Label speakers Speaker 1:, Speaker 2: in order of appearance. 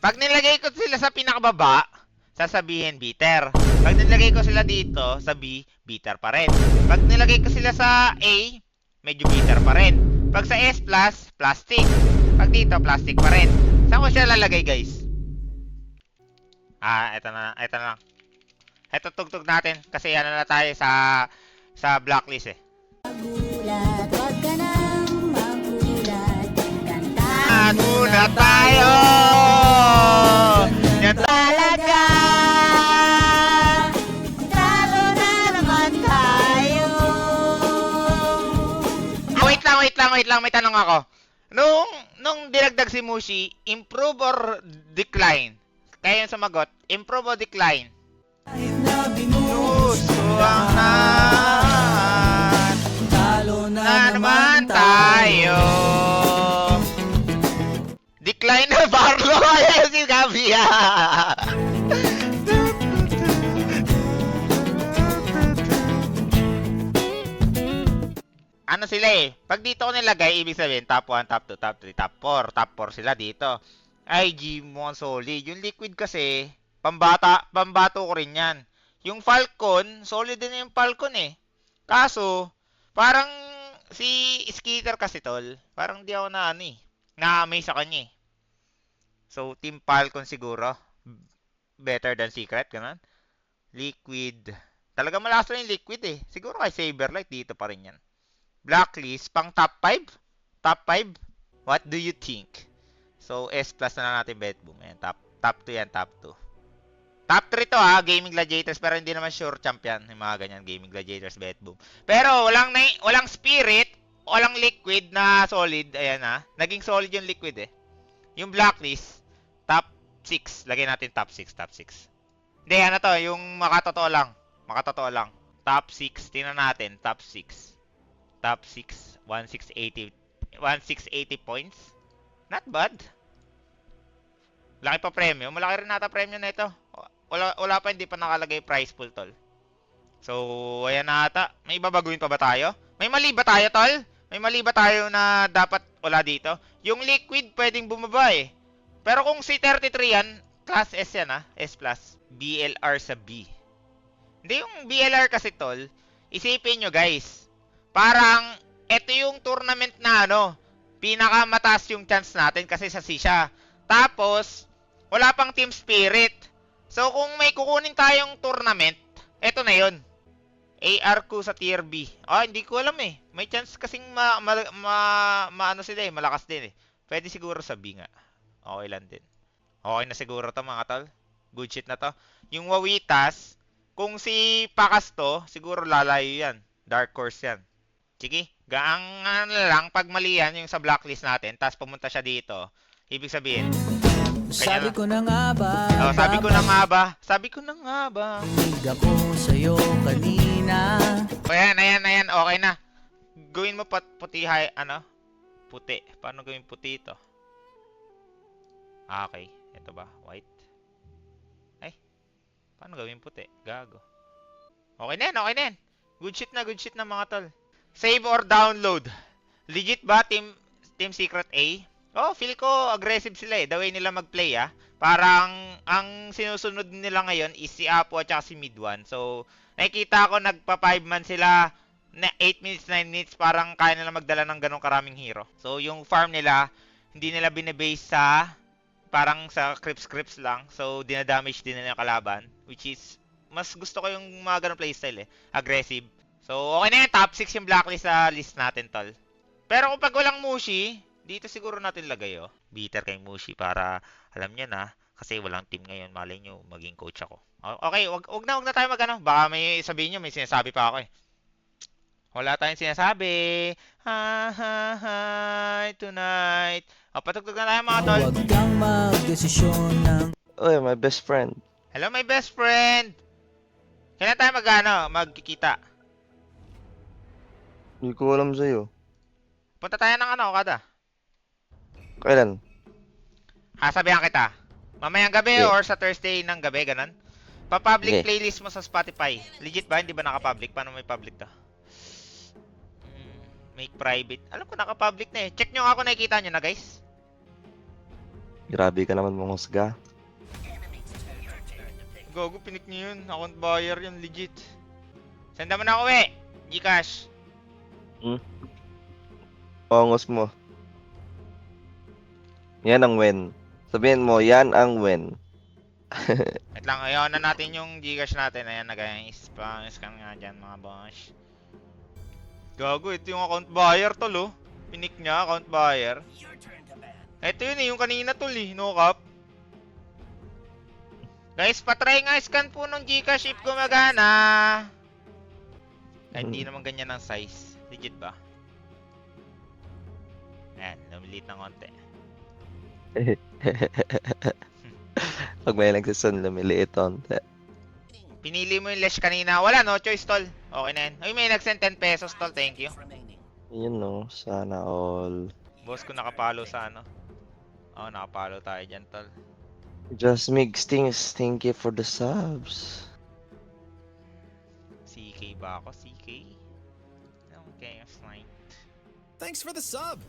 Speaker 1: Pag nilagay ko sila sa pinakababa, sasabihin bitter. Pag nilagay ko sila dito sa B, bitter pa rin. Pag nilagay ko sila sa A, medyo bitter pa rin. Pag sa S+, plastic. Pag dito, plastic pa rin. Saan ko siya lalagay, guys? Ah, eto na, eto na lang. Eto tugtog natin kasi ano na tayo sa sa blacklist eh.
Speaker 2: Magulat, wag ka nang magulat Kanta
Speaker 1: tayo! Wait lang. May tanong ako. Nung, nung dinagdag si Mushi, improve or decline? Kaya yung sumagot, improve or decline?
Speaker 3: Kahit na
Speaker 1: Pusuang na
Speaker 3: Talo
Speaker 1: na naman tayo. Decline na Barlo. Ayan si Gabi. Ano sila eh. Pag dito ko nilagay, ibig sabihin top 1, top 2, top 3, top 4. Top 4 sila dito. IG mo solid. Yung liquid kasi, pambata, pambato ko rin yan. Yung Falcon, solid din yung Falcon eh. Kaso, parang si Skitter kasi tol, parang di ako na ano eh, na-amaze sa kanya eh. So, Team Falcon siguro. Better than Secret, ganun. Liquid. Talaga malakas na yung Liquid eh. Siguro kay Saberlight dito pa rin yan. Blacklist, pang top 5? Top 5? What do you think? So, S plus na lang natin bet boom. Ayan, top, top 2 yan, top 2. Top 3 to ha, Gaming Gladiators, pero hindi naman sure champion. Yung mga ganyan, Gaming Gladiators, bet boom. Pero, walang, na, walang spirit, walang liquid na solid. Ayan ha. Naging solid yung liquid eh. Yung blacklist, top 6. Lagay natin top 6, top 6. Hindi, ano to, yung makatotoo lang. Makatotoo lang. Top 6, tingnan natin, top 6. Top 6, 1680, 1680 points. Not bad. Laki pa premium. Malaki rin nata premium na ito. Wala, wala pa, hindi pa nakalagay price pool, tol. So, ayan na ata. May ibabaguhin pa ba tayo? May mali ba tayo, tol? May mali ba tayo na dapat wala dito? Yung liquid, pwedeng bumaba eh. Pero kung C33 yan, class S yan ah. S+. BLR sa B. Hindi yung BLR kasi, tol. Isipin nyo, guys. Parang, ito yung tournament na ano, pinakamataas yung chance natin kasi sa siya. Tapos, wala pang team spirit. So, kung may kukunin tayong tournament, eto na yon AR ko sa tier B. Ah, hindi ko alam eh. May chance kasing ma, ma, ma, maano sila eh, malakas din eh. Pwede siguro sa B nga. Okay lang din. Okay na siguro to mga tol. Good shit na to. Yung Wawitas, kung si Pakas to, siguro lalayo yan. Dark Horse yan. Sige, gaang ano lang, pag mali yan, yung sa blacklist natin, tapos pumunta siya dito, ibig sabihin,
Speaker 3: Sabi ko na nga ba
Speaker 1: oh, sabi ko na nga ba, sabi ko na nga ba,
Speaker 3: Nig ako sa'yo kanina
Speaker 1: o yan, ayan, ayan, okay na. Gawin mo pat puti, hay, ano, puti. Paano gawin puti ito? Ah, okay. Ito ba? White? Ay, paano gawin puti? Gago. Okay na yan, okay na yan. Good shit na, good shit na mga tol. Save or download. Legit ba Team Team Secret A? Oh, feel ko aggressive sila eh. The way nila mag-play ah. Parang ang sinusunod nila ngayon is si Apo at si Mid 1. So, nakikita ko nagpa 5 man sila na 8 minutes, 9 minutes, parang kaya nila magdala ng ganong karaming hero. So, yung farm nila, hindi nila binibase sa parang sa creeps-creeps lang. So, dinadamage din nila yung kalaban. Which is, mas gusto ko yung mga ganong playstyle eh. Aggressive. So, okay na yan. Top 6 yung blacklist sa list natin, tol. Pero kung pag walang Mushi, dito siguro natin lagay, oh. Bitter kay Mushi para alam niya na. Kasi walang team ngayon. Malay nyo, maging coach ako. Okay, wag, wag na, wag na tayo magano. Baka may sabihin nyo, may sinasabi pa ako eh. Wala tayong sinasabi. Ha, ha, ha, tonight. O, patugtog na tayo mga tol.
Speaker 3: Huwag kang magdesisyon ng
Speaker 4: Oy, my best friend.
Speaker 1: Hello, my best friend. Kailan tayo magano, magkikita?
Speaker 4: Hindi ko alam sa'yo.
Speaker 1: Punta tayo ng ano, kada.
Speaker 4: Kailan?
Speaker 1: Sasabihan kita. Mamayang gabi
Speaker 4: Okay.
Speaker 1: or sa Thursday ng gabi, ganun. Pa-public
Speaker 4: Okay.
Speaker 1: playlist mo sa Spotify. Legit ba? Hindi ba naka-public? Paano may public to? Mm, make private. Alam ko naka-public na eh. Check nyo kung nakikita nyo na guys.
Speaker 4: Grabe ka naman manghusga.
Speaker 1: Gago, pinik niyo yun. Account buyer yun, legit. Senda mo na ako, eh. Gcash.
Speaker 4: Pangos mo. Yan ang win. Sabihin mo, yan ang win.
Speaker 1: Wait lang, ayaw na natin yung Gcash natin. Ayan na guys. Pang-scan nga dyan mga boss. Gago, ito yung account buyer tol oh. Pinik niya, account buyer. Ito yun eh, yung kanina tol eh, no cap. Guys, patry nga scan po ng Gcash if gumagana. Kahit hindi naman ganyan ang size. Legit ba? Ayan, lumilit ng konti.
Speaker 4: Pag may nagsasun, lumiliit onte.
Speaker 1: Pinili mo yung Lesh kanina. Wala no, choice tol. Okay na yan. Ay, may nag-send 10 pesos tol, thank you.
Speaker 4: Yun no, sana all.
Speaker 1: Boss ko nakapalo sa ano. Oo, oh, nakapalo tayo dyan, tol.
Speaker 4: Just Migs things, thank you for the subs.
Speaker 1: CK ba ako? CK? Okay, fine.
Speaker 5: Thanks for the sub.